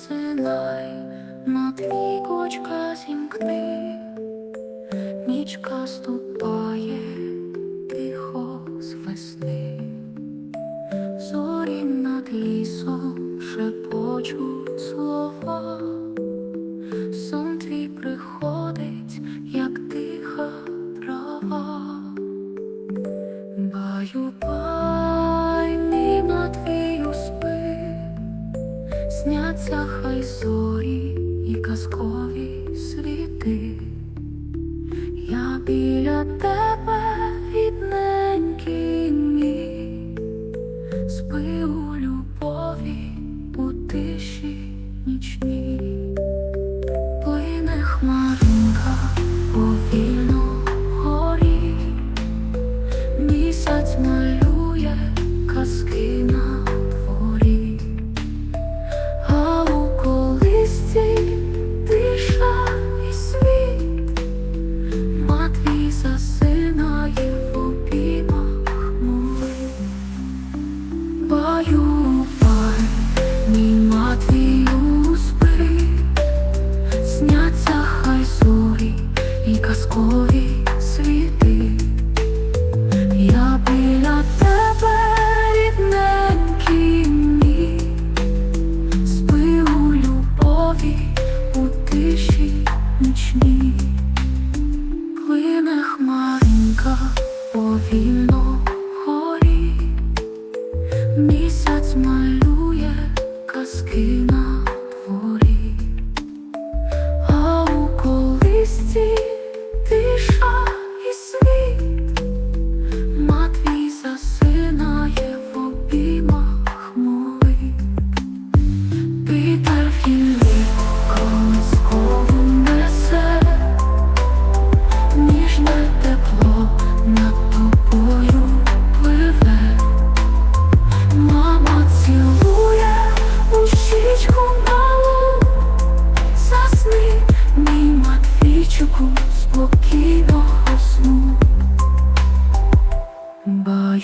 засинай, на твій кочка зімкни, нічка ступає, тихо з весни, зорі над лісом шепочуть слова, сон твій приходить, як тиха трава. Сняться хай зорі і казкові світи, я біля тебе рідненький мій спив. sweetly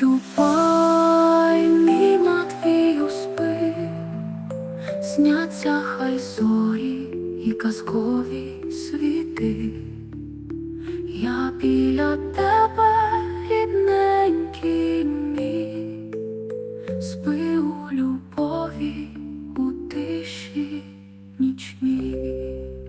Полюбай, мій Матвію, спи, сняться хай зорі і казкові світи, я біля тебе, рідненький мій, спи у любові у тиші нічній.